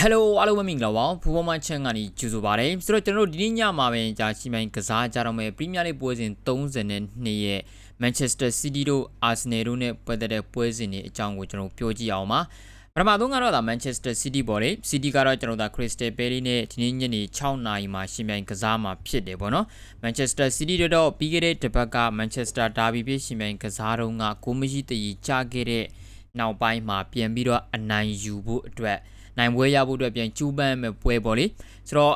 ဟယ်လိုအားလုံးပဲမင်္ဂလာပါဖူဘောမန်ချန်ကနေကြိုဆိုပါရစေဆိုတော့ကျွန်တော်တို့ဒီနေ့ညမှာပဲကြာရှိမိုင်းကစားကြတော့မယ်ပရီးမီးယားလိပွဲစဉ်32ရဲ့ Manchester City တို့ Arsenal တို့နဲ့ပတ်သက်တဲ့ပွဲစဉ်တွေအကြောင်းကိုကျွန်တော်ပြောကြည့်အောင်ပါပထမဆုံးကတော့ဒါ Manchester City ပေါ့လေ City ကတော့ကျွန်တော်တို့ Crystal Palace နဲ့ဒီနေ့ညနေ6နာရီမှာရှင်ပြိုင်ကစားမှာဖြစ်တယ်ပေါ့နော် Manchester City တို့တော့ပြီးခဲ့တဲ့တစ်ပတ်က Manchester Derby ပြရှင်ပြိုင်ကစားတော့ကဂိုးမရှိတည်ကြခဲ့တဲ့နောက်ပိုင်းမှာပြန်ပြီးတော့အနိုင်ယူဖို့အတွက် နိုင်ပွဲရဖို့အတွက်ပြန်ကျူးပန်းမဲ့ပွဲပေါ့လေဆိုတော့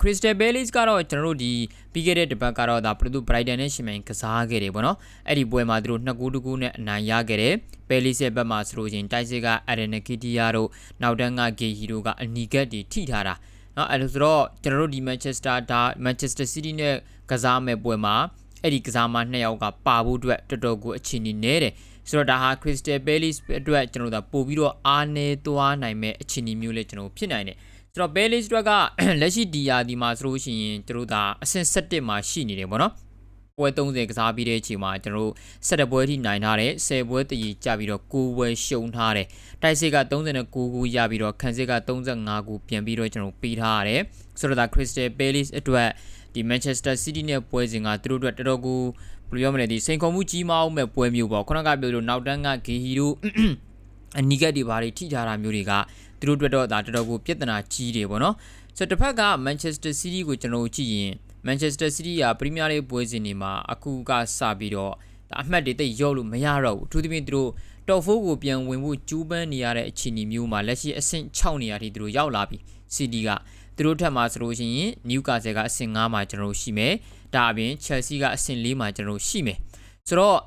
Crystal Palace ကတော့ကျွန်တော်တို့ဒီပြီးခဲ့တဲ့တစ်ပတ်ကတော့ဒါပရိုတူ Brighton နဲ့ရှင်မိုင်ကစားခဲ့တယ်ပေါ့နော်အဲ့ဒီပွဲမှာသူတို့နှစ်ကူးတစ်ကူးနဲ့အနိုင်ရခဲ့တယ် Palace ရဲ့ဘက်မှာဆိုလို့ချင်းတိုက်စစ်က Aaron Nketiah တို့နောက်တန်းက Gehi တို့ကအနီကတ်တွေထိထားတာเนาะအဲ့လိုဆိုတော့ကျွန်တော်တို့ဒီ Manchester ဒါ Manchester City နဲ့ကစားမဲ့ပွဲမှာအဲ့ဒီကစားမနှစ်ယောက်ကပါဖို့အတွက်တော်တော်ကိုအခြေအနေနေတယ် ဆိုတော့ဒါဟာ Crystal Palace အတွက်ကျွန်တော်တို့ပို့ပြီးတော့အားနေသွားနိုင်မဲ့အခြေအနေမျိုးလေးကျွန်တော်ဖြစ်နိုင်တယ်ဆိုတော့ Palace အတွက်ကလက်ရှိဒီယာဒီမှာဆိုလို့ရှိရင်တို့တို့ဒါအဆင့်7မှာရှိနေတယ်ပေါ့နော်ပွဲ30ကစားပြီးတဲ့အချိန်မှာကျွန်တော်တို့7ပွဲထိနိုင်ထားတယ်10ပွဲတည်ကြပြီးတော့9ပွဲရှုံးထားတယ်တိုက်စစ်က39ခုရပြီးတော့ခံစစ်က35ခုပြန်ပြီးတော့ကျွန်တော်ပေးထားရတယ်ဆိုတော့ဒါ Crystal Palace အတွက်ဒီ Manchester City နဲ့ပွဲစဉ်ကသူတို့အတွက်တော်တော်ကို ဘယ်လိုပြောမလဲဒီစိန်ခေါ်မှုကြီးမားအောင်မဲ့ပွဲမျိုးပေါ့ခုနကပြောလို့နောက်တန်းကဂီဟီတို့အနီကတ်တွေဘာတွေထိထားတာမျိုးတွေကသူတို့အတွက်တော့ဒါတော်တော်ကိုပြဿနာကြီးတယ်ပေါ့နော်ဆိုတော့တစ်ဖက်က Manchester City ကိုကျွန်တော်တို့ကြည့်ရင် Manchester City ကပရီးမီးယားလိပွဲစဉ်တွေမှာအခုကစပြီးတော့ဒါအမှတ်တွေတိတ်ရော့လို့မရတော့ဘူးအထူးသဖြင့်သူတို့တော်ဖိုးကိုပြန်ဝင်ဖို့ကျူးပန်းနေရတဲ့အခြေအနေမျိုးမှာလက်ရှိအဆင့်6နေရာထိသူတို့ရောက်လာပြီ City ကသူတို့ထက်မှာဆိုလို့ရှိရင် Newcastle ကအဆင့်5မှာကျွန်တော်တို့ရှိမယ် ဒါအပြင် Chelsea ကအဆင့်4မှာကျွန်တော်တို့ရှိမယ်ဆိုတော့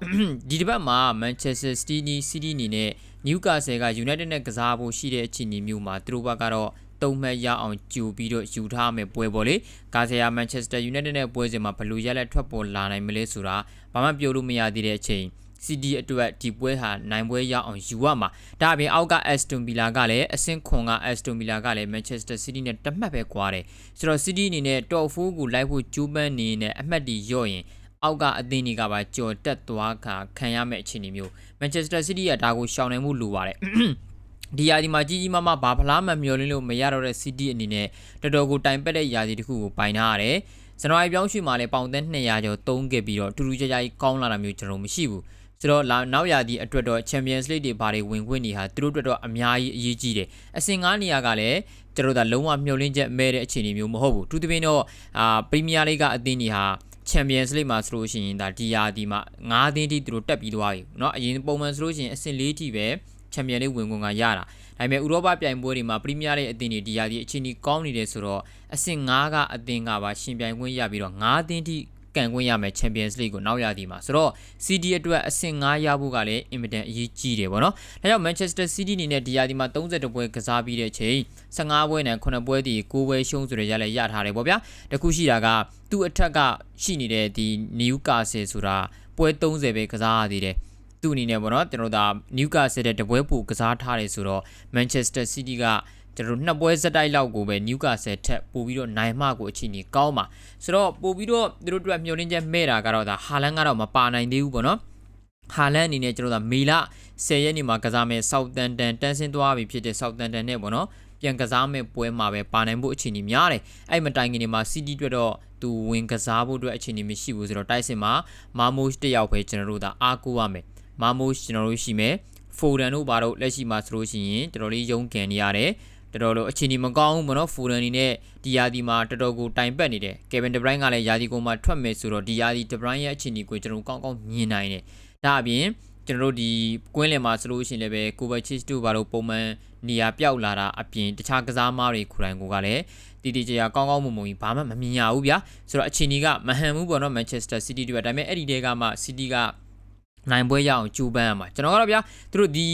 ဒီတစ်ပတ်မှာ Manchester City City အနေနဲ့ Newcastle က United နဲ့ကစားဖို့ရှိတဲ့အခြေအနေမျိုးမှာသူတို့ဘက်ကတော့တုံးမှတ်ရအောင်ကြိုပြီးတော့ယူထားမယ်ပွဲပေါ့လေ။ကာဆီယာ Manchester United နဲ့ပွဲစဉ်မှာဘယ်လိုရလက်ထွက်ပေါ်လာနိုင်မလဲဆိုတာဘာမှပြောလို့မရသေးတဲ့အချိန် CD အတွက်ဒီပွဲဟာနိုင်ပွဲရအောင်ယူရမှာဒါအပြင်အောက်က Aston Villa ကလည်းအဆင့်ခွန်က Aston Villa ကလည်း Manchester City နဲ့တမှတ်ပဲကွာတယ်ဆိုတော့ City အနေနဲ့ Top 4ကိုလိုက်ဖို့ကြိုးပမ်းနေတဲ့အမှတ်တွေရော့ရင်အောက်ကအသင်းတွေကပါကြော်တက်သွားခါခံရမယ့်အခြေအနေမျိုး Manchester City ကဒါကိုရှောင်နိုင်မှုလိုပါတယ်ဒီယာဒီမှာကြီးကြီးမားမားဘာဖလားမှမျောလင်းလို့မရတော့တဲ့ City အနေနဲ့တော်တော်ကိုတိုင်ပက်တဲ့ယာဒီတစ်ခုကိုပိုင်ထားရတယ်ဇန်နဝါရီပြောင်းရွှေ့မှာလည်းပေါင်သန်း200ကျော်သုံးခဲ့ပြီးတော့တူတူကြကြကြီးကောင်းလာတာမျိုးကျွန်တော်မရှိဘူး ဆိုတော့နောက်ရာသီအတွက်တော့ Champions League တွေဘာတွေဝင်ခွင့်နေဟာသူတို့အတွက်တော့အများကြီးအရေးကြီးတယ်အဆင့်9နေရာကလည်းကျွန်တော်တို့ကလုံးဝမျှော်လင့်ချက်မဲ့တဲ့အခြေအနေမျိုးမဟုတ်ဘူးသူတပင်းတော့အာပရီးမီးယားလိဂ်ကအသင်းတွေဟာ Champions League မှာဆိုလို့ရှိရင်ဒါဒီယာဒီမှာ9သင်းထိသူတို့တက်ပြီးသွားပြီเนาะအရင်ပုံမှန်ဆိုလို့ရှိရင်အဆင့်4ထိပဲ Champions League ဝင်ခွင့်ကရတာဒါပေမဲ့ဥရောပပြိုင်ပွဲတွေမှာပရီးမီးယားလိဂ်အသင်းတွေဒီယာဒီအခြေအနေကောင်းနေတယ်ဆိုတော့အဆင့်9ကအသင်းကပါရှင်ပြိုင်ခွင့်ရပြီးတော့9သင်းထိ ကန်ခွင့်ရမယ် Champions League ကိုနောက်ရသည်မှာဆိုတော့ CD အတွက်အဆင့်5ရဖို့ကလည်းအင်မတန်အရေးကြီးတယ်ပေါ့နော်။ဒါကြောင့် Manchester City အနေနဲ့ဒီယာဒီမှာ32ပွဲကစားပြီးတဲ့ချိန်15ပွဲနဲ့9ပွဲဒီ9ပွဲရှုံးဆိုတဲ့ရလဲရထားတယ်ပေါ့ဗျာ။တခုရှိတာကသူ့အထက်ကရှိနေတဲ့ဒီ Newcastle ဆိုတာပွဲ30ပဲကစားရသေးတယ်။သူ့အနေနဲ့ပေါ့နော်ကျွန်တော်တို့ဒါ Newcastle တဲ့တပွဲပိုကစားထားတယ်ဆိုတော့ Manchester City က ကျွန်တော်တို့နှစ်ပွဲစက်တိုက်လောက်ကိုပဲနျူကာဆယ်ထက်ပို့ပြီးတော့နိုင်မှကိုအချိန်ကြီးကောင်းပါဆိုတော့ပို့ပြီးတော့သူတို့တို့မျှော်လင့်ချက်မဲ့တာကတော့ဒါဟာလန်ကတော့မပါနိုင်သေးဘူးပေါ့နော်ဟာလန်အနေနဲ့ကျွန်တော်တို့မေလ10ရက်နေ့မှာကစားမယ်ဆောက်တန်တန်တန်းဆင်းသွားပြီဖြစ်တဲ့ဆောက်တန်တန်နဲ့ပေါ့နော်ပြန်ကစားမဲ့ပွဲမှာပဲပါနိုင်ဖို့အခြေအနေများတယ်အဲ့မတိုင်ခင်တွေမှာ CD အတွက်တော့သူဝင်ကစားဖို့အတွက်အခြေအနေမရှိဘူးဆိုတော့တိုက်စစ်မှာမာမိုရှ်တယောက်ပဲကျွန်တော်တို့ဒါအားကိုးရမယ်မာမိုရှ်ကျွန်တော်တို့ရှိမယ်ဖိုဒန်တို့ဘာတို့လက်ရှိမှာဆိုလို့ရှိရင်တော်တော်လေးရုန်းကန်နေရတယ် တော်တော်လို့အခြေအနေမကောင်းဘူးပေါ့နော်ဖူရန်နီနဲ့ဒီယာဒီမှာတော်တော်ကိုတိုင်ပတ်နေတယ်ကယ်ဗင်ဒဘရိုင်းကလည်းယာဒီကိုမှထွက်မယ်ဆိုတော့ဒီယာဒီဒဘရိုင်းရဲ့အခြေအနေကိုကျွန်တော်ကောင်းကောင်းမြင်နိုင်တယ်ဒါအပြင်ကျွန်တော်တို့ဒီကွင်းလင်မှာဆိုလို့ရှိရင်လည်းပဲကိုဗချစ်တို့ဘာလို့ပုံမှန်နေရာပြောက်လာတာအပြင်တခြားကစားမားတွေခူတိုင်းကိုကလည်းတီတီကြရာကောင်းကောင်းမွန်မွန်ကြီးဘာမှမမြင်ရဘူးဗျာဆိုတော့အခြေအနေကမဟန်ဘူးပေါ့နော်မန်ချက်စတာစီးတီးတွေဒါပေမဲ့အဲ့ဒီတဲကမှစီးတီးက နိုင်ပွဲရအောင်ကြိုးပမ်းရမှာကျွန်တော်ကတော့ဗျာသူတို့ဒီ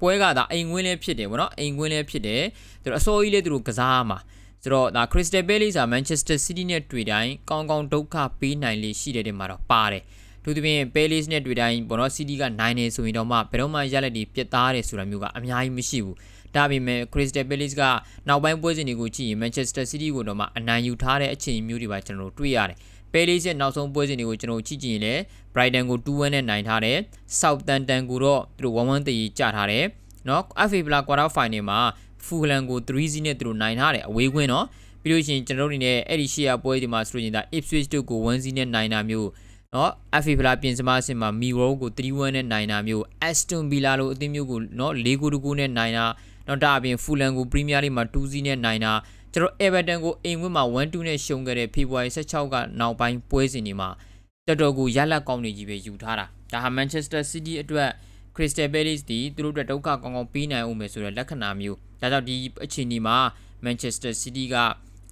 ပွဲကဒါအိမ်ကွင်းလေးဖြစ်တယ်ဗောနော်အိမ်ကွင်းလေးဖြစ်တယ်သူတို့အစိုးကြီးလေးသူတို့ကစားရမှာဆိုတော့ဒါ Crystal Palace က Manchester City နဲ့တွေ့တိုင်းကောင်းကောင်းဒုက္ခပေးနိုင်လေရှိတဲ့တဲ့မှာတော့ပါတယ်သူသဖြင့် Palace နဲ့တွေ့တိုင်းဘောနော် City ကနိုင်နေဆိုရင်တော့မှဘယ်တော့မှရလက်ဒီပြတ်သားတယ်ဆိုတာမျိုးကအများကြီးမရှိဘူးဒါပေမဲ့ Crystal Palace ကနောက်ပိုင်းပွဲစဉ်တွေကိုကြည့်ရင် Manchester City ကိုတော့မှအနိုင်ယူထားတဲ့အချိန်မျိုးတွေပါကျွန်တော်တို့တွေ့ရတယ် ပဲလေးစစ်နောက်ဆုံးပွဲစဉ်တွေကိုကျွန်တော်ကြည့်ကြည့်ရင်လည်း Brighton ကို2-1နဲ့နိုင်ထားတယ် Southampton ကိုတော့သူတို့1-1တည်ကြထားတယ်နော် FA Black Quarter Final မှာ Fulham ကို3-0နဲ့သူတို့နိုင်ထားတယ်အဝေးခွင်းနော်ပြီးလို့ရှိရင်ကျွန်တော်တို့အနေနဲ့အဲ့ဒီရှေ့ရပွဲဒီမှာဆိုလို့ရင်ဒါ Ipswich တို့ကို1-0နဲ့နိုင်တာမျိုးနော် FA ဖလာပြင်စမအဆင့်မှာ Miro ကို3-1နဲ့နိုင်တာမျိုး Aston Villa လိုအသင်းမျိုးကိုနော်6-2နဲ့နိုင်တာနောက်ဒါအပြင် Fulham ကို Premier League မှာ2-0နဲ့နိုင်တာ ကျွန်တော် Everton ကိုအိမ်ဝင်းမှာ1-2နဲ့ရှုံးခဲ့တဲ့ဖေဖော်ဝါရီ16ကနောက်ပိုင်းပွဲစဉ်ဒီမှာတော်တော်ကိုရလက်ကောင်းနေကြီးပဲယူထားတာဒါဟာ Manchester City အတွက် Crystal Palace ဒီသူတို့အတွက်ဒုက္ခကောင်းကောင်းပေးနိုင်အောင်မယ်ဆိုတဲ့လက္ခဏာမျိုးဒါကြောင့်ဒီအခြေအနေမှာ Manchester City က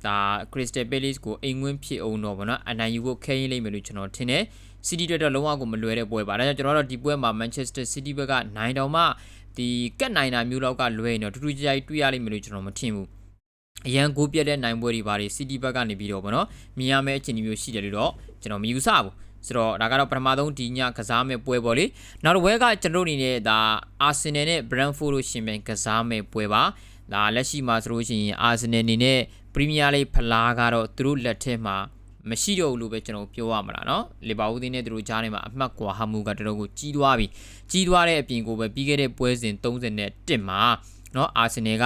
ဒါ Crystal Palace ကိုအိမ်ဝင်းဖြစ်အောင်တော့ဗောနော်အနိုင်ယူဖို့ခဲရင်လိမ့်မယ်လို့ကျွန်တော်ထင်တယ် City အတွက်တော့လုံးဝကိုမလွယ်တဲ့ပွဲပါဒါကြောင့်ကျွန်တော်တို့ဒီပွဲမှာ Manchester City ဘက်ကနိုင်တောင်မှဒီကတ်နိုင်တာမျိုးတော့ကလွယ်ရင်တော့တူတူကြိုက်တွေ့ရလိမ့်မယ်လို့ကျွန်တော်မထင်ဘူး အရန်ကိုပြတ်တဲ့နိုင်ပွဲတွေပါတယ် City ဘက်ကနေပြီးတော့ဗောနော်မြင်ရမယ့်အခြေအနေမျိုးရှိတယ်လို့တော့ကျွန်တော်မယူဆဘူးဆိုတော့ဒါကတော့ပထမဆုံးဒီညကစားမဲ့ပွဲပေါ့လေနောက်တစ်ပွဲကကျွန်တော်တို့အနေနဲ့ဒါအာဆင်နယ်နဲ့ Brentford တို့ရှင်ပြိုင်ကစားမဲ့ပွဲပါဒါလက်ရှိမှာဆိုလို့ရှိရင်အာဆင်နယ်အနေနဲ့ပရီးမီးယားလိဖလားကတော့သူတို့လက်ထက်မှာမရှိတော့ဘူးလို့ပဲကျွန်တော်ပြောရမှာလားเนาะလီဗာပူးသင်းနဲ့သူတို့ကြားထဲမှာအမှတ်ကွာဟမှုကတော်တော်ကိုကြီးသွားပြီကြီးသွားတဲ့အပြင်ကိုပဲပြီးခဲ့တဲ့ပွဲစဉ်31မှာ เนาะအာဆင်နယ်က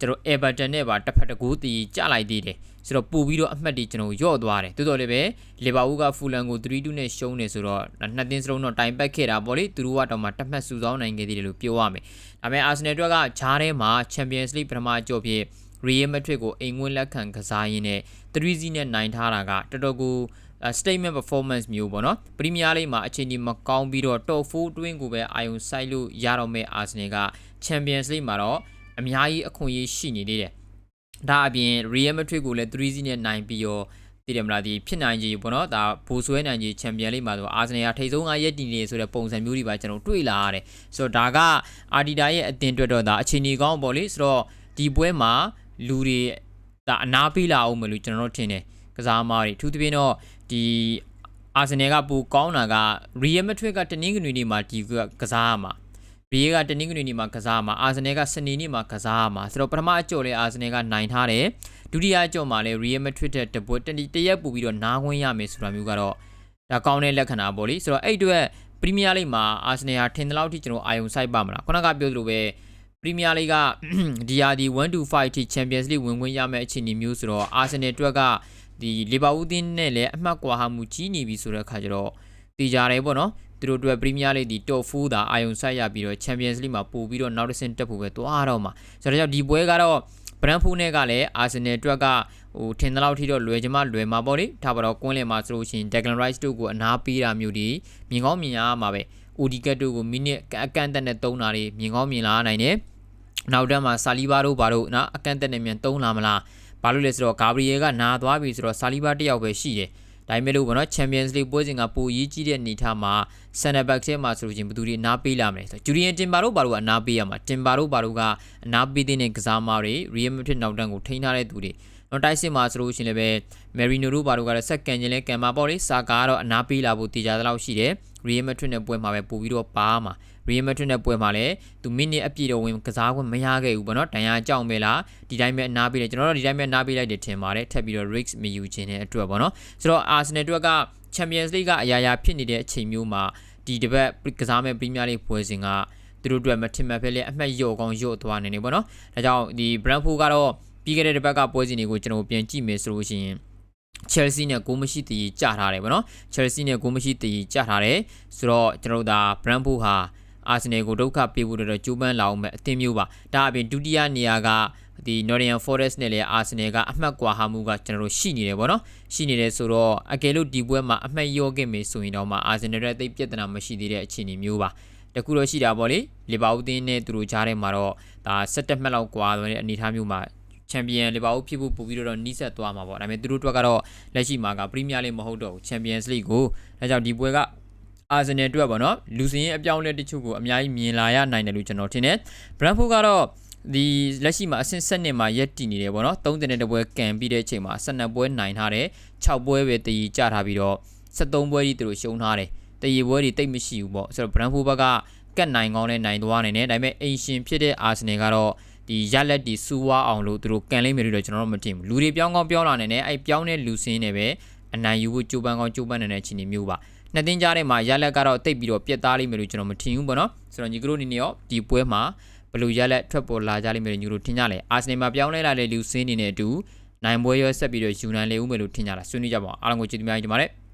ကျွန်တော် Everton နဲ့ပါတစ်ဖက်တစ်ကူတီကြလိုက်သေးတယ်ဆိုတော့ပို့ပြီးတော့အမှတ်တွေကျွန်တော်ရော့သွားတယ်တိုးတော်လည်းပဲလီဗာပူးကဖူလန်ကို3-2နဲ့ရှုံးနေဆိုတော့နှစ်သင်းစလုံးတော့တိုင်ပတ်ခဲ့တာပေါ့လေသူတို့ကတော့မှတစ်မှတ်စုဆောင်းနိုင်ခဲ့သေးတယ်လို့ပြောရမယ်ဒါပေမဲ့အာဆင်နယ်အတွက်ကဂျားထဲမှာ Champions League ပထမအကြော့ဖြစ် Real Madrid ကိုအိမ်ဝင်လက်ခံကစားရင်းနဲ့3-0နဲ့နိုင်ထားတာကတော်တော်ကို statement performance မျိုးပေါ့နော်ပရီးမီးယားလိမှာအချိန်ဒီမကောင်းပြီးတော့ top 4တွင်းကိုပဲအာယုံဆိုင်လို့ရတော့မဲ့အာဆင်နယ်က Champions League မှာတော့အများကြီးအခွင့်အရေးရှိနေသေးတယ်ဒါအပြင် Real Madrid ကိုလည်း3-0နဲ့နိုင်ပြီးတော့တည်တယ်မလားဒီဖြစ်နိုင်ကြီးပေါ့နော်ဒါဘူဆွဲနိုင်ကြီးချန်ပီယံလိမှာဆိုအာဆင်နယ်ကထိပ်ဆုံးကရက်တည်နေဆိုတဲ့ပုံစံမျိုးတွေပါကျွန်တော်တွေ့လာရတယ်ဆိုတော့ဒါကအာဒီတာရဲ့အတင်အတွက်တော့ဒါအခြေအနေကောင်းပေါ့လေဆိုတော့ဒီပွဲမှာလူတွေဒါအနာပေးလာအောင်မလို့ကျွန်တော်တို့ထင်တယ်ကစားမားတွေအထူးသဖြင့်တော့ ဒီအာဆင်နယ်ကပူကောင်းတာက Real Madrid ကတနင်္ဂနွေနေ့မှာဒီကစားရမှာဘေးကတနင်္ဂနွေနေ့မှာကစားမှာအာဆင်နယ်ကစနေနေ့မှာကစားမှာဆိုတော့ပထမအကြော်လဲအာဆင်နယ်ကနိုင်ထားတယ်ဒုတိယအကြော်မှာလဲ Real Madrid တဲ့တပွဲတနည်းတရက်ပူပြီးတော့နားခွင့်ရမယ်ဆိုတာမျိုးကတော့ဒါကောင်းတဲ့လက္ခဏာပေါ့လေဆိုတော့အဲ့အတွက်ပရီးမီးယားလိမှာအာဆင်နယ်ဟာထင်သလောက်ထိကျွန်တော်အာယုံစိုက်ပါမလားခုနကပြောသလိုပဲပရီးမီးယားလိကဒီယာဒီ1 to 5ထိ Champions League ဝင်ခွင့်ရမယ့်အခြေအနေမျိုးဆိုတော့အာဆင်နယ်အတွက်က ဒီလီဗာပူးတင်းနဲ့လည်းအမှတ်ကွာဟမှုကြီးနေပြီဆိုတဲ့အခါကျတော့တည်ကြတယ်ပေါ့နော်သူတို့အတွက်ပရီးမီးယားလိဒီ top 4သာအာယုံဆိုင်ရပြီးတော့ Champions League မှာပို့ပြီးတော့နောက်တစ်ဆင့်တက်ဖို့ပဲသွားတော့မှာဆိုတော့ကြောင့်ဒီပွဲကတော့ဘရန်ဖူးနဲ့ကလည်းအာဆင်နယ်အတွက်ကဟိုထင်သလောက်ထိတော့လွယ်ချင်မှလွယ်မှာပေါ့လေဒါပါတော့ကွင်းလင်မှာဆိုလို့ရှိရင် Declan Rice တို့ကိုအနာပေးတာမျိုးဒီမြင်ကောင်းမြင်ရမှာပဲ Odegaard တို့ကိုမိနစ်အကန့်အသတ်နဲ့သုံးတာတွေမြင်ကောင်းမြင်လာနိုင်တယ်နောက်တန်းမှာဆာလီဘာတို့ဘာတို့နော်အကန့်အသတ်နဲ့မြန်သုံးလာမလား ဘာလို့လဲဆိုတော့ဂါဘရီယယ်ကနာသွားပြီဆိုတော့ဆာလီဘာတယောက်ပဲရှိတယ်ဒါပေမဲ့လို့ဘောနော် Champions League ပွဲစဉ်ကပိုရေးကြီးတဲ့အနေထားမှာ center back ထဲမှာဆိုလို့ချင်းဘယ်သူတွေနားပေးလာမလဲဆိုတော့ Julian Timber တို့ဘာလို့အနားပေးရမှာ Timber တို့ဘာလို့ကအနားပေးတဲ့ကစားမားတွေ Real Madrid နောက်တန်းကိုထိန်းထားတဲ့သူတွေ နော်တိုက်စစ်မှာဆိုလို့ရှိရင်လည်းပဲ Marino တို့ဘာလို့ကလည်းဆက်ကန်ချင်းလဲကန်မှာပေါ့လေစာကာကတော့အနားပေးလာဖို့တည်ကြတဲ့လောက်ရှိတယ် Real Madrid နဲ့ပွဲမှာပဲပို့ပြီးတော့ပါမှာ Real Madrid နဲ့ပွဲမှာလည်းသူမိနစ်အပြည့်တော့ဝင်ကစားခွင့်မရခဲ့ဘူးပေါ့နော်တန်ရာကြောက်ပဲလားဒီတိုင်းပဲအနားပေးတယ်ကျွန်တော်တို့ဒီတိုင်းပဲအနားပေးလိုက်တယ်ထင်ပါတယ်ထပ်ပြီးတော့ risk မယူခြင်းတဲ့အတွက်ပေါ့နော်ဆိုတော့ Arsenal အတွက်က Champions League ကအရာရာဖြစ်နေတဲ့အချိန်မျိုးမှာဒီတစ်ပတ်ကစားမဲ့ Premier League ပွဲစဉ်ကသူတို့အတွက်မထင်မှတ်ဖဲလေအမှတ်ရော့ကောင်းရော့သွားနေနေပေါ့နော်ဒါကြောင့်ဒီ Brentford ကတော့ ပြီးခဲ့တဲ့တစ်ပတ်ကပွဲစဉ်တွေကိုကျွန်တော်ပြန်ကြည့်မယ်ဆိုလို့ရှိရင် Chelsea နဲ့ဂိုးမရှိတည်ကြထားတယ်ဗောနော် Chelsea နဲ့ဂိုးမရှိတည်ကြထားတယ်ဆိုတော့ကျွန်တော်တို့ဒါ Brentford ဟာအာဆင်နယ်ကိုဒုက္ခပေးဖို့တော့ကြိုးပမ်းလာအောင်မဲ့အသင်းမျိုးပါဒါအပြင်ဒုတိယနေရာကဒီ Nottingham Forest နဲ့လည်းအာဆင်နယ်ကအမှတ်ကွာဟမှုကကျွန်တော်တို့ရှိနေတယ်ဗောနော်ရှိနေတယ်ဆိုတော့အကယ်လို့ဒီပွဲမှာအမှတ်ရော့ခဲ့မယ်ဆိုရင်တော့မှအာဆင်နယ်ရဲ့တိတ်ပြဿနာမရှိသေးတဲ့အခြေအနေမျိုးပါတခုတော့ရှိတာပေါ့လေလီဗာပူးတင်းနဲ့သူတို့ကြားထဲမှာတော့ဒါ17မှတ်လောက်ကွာတဲ့အနေအထားမျိုးမှာ ချန်ပီယံလီဗာပူးဖြစ်ဖို့ပို့ပြီးတော့နီးစပ်သွားမှာပေါ့ဒါပေမဲ့သူတို့အတွက်ကတော့လက်ရှိမှာကပရီးမီးယားလိမဟုတ်တော့ဘူးချန်ပီယံစ်လိကိုဒါကြောင့်ဒီပွဲကအာဆင်နယ်အတွက်ပေါ့နော်လူစင်းရဲ့အပြောင်းလဲတချို့ကိုအများကြီးမြင်လာရနိုင်တယ်လို့ကျွန်တော်ထင်တယ်ဘရန်ဖို့ကတော့ဒီလက်ရှိမှာအဆင့်7နှစ်မှာရက်တည်နေတယ်ပေါ့နော်30တဲ့ပွဲကန်ပြီးတဲ့အချိန်မှာ12ပွဲနိုင်ထားတယ်6ပွဲပဲတည်ကြထားပြီးတော့73ပွဲကြီးသူတို့ရှုံးထားတယ်တည်ပွဲတွေတိတ်မရှိဘူးပေါ့ဆိုတော့ဘရန်ဖို့ဘက်ကကတ်နိုင်ကောင်းနဲ့နိုင်သွားနိုင်တယ်ဒါပေမဲ့အိမ်ရှင်ဖြစ်တဲ့အာဆင်နယ်ကတော့ ဒီရက်လက်ဒီစူဝါအောင်လို့သူတို့ကန်လိမ့်မယ်လို့ကျွန်တော်တို့မတင်ဘူးလူတွေပြောင်းကောင်းပြောင်းလာနေတယ်အဲ့ပြောင်းတဲ့လူစင်းတွေပဲအနိုင်ယူဖို့ကြိုးပမ်းကောင်းကြိုးပမ်းနေတဲ့အခြေအနေမျိုးပါနှစ်သိန်းကြားထဲမှာရလက်ကတော့တိတ်ပြီးတော့ပြက်သားလိမ့်မယ်လို့ကျွန်တော်မထင်ဘူးပေါ့နော်ဆိုတော့ညီကတို့အနေနဲ့ရောဒီပွဲမှာဘယ်လိုရလက်ထွက်ပေါ်လာကြလိမ့်မယ်လို့ညီတို့ထင်ကြလဲအာဆနယ်မှာပြောင်းလဲလာတဲ့လူစင်းအနေနဲ့အတူနိုင်ပွဲရောဆက်ပြီးတော့ယူနိုင်လေဦးမယ်လို့ထင်ကြလားဆွေးနွေးကြပါအောင်အားလုံးကိုကျေးဇူးများကြီးတင်ပါတယ်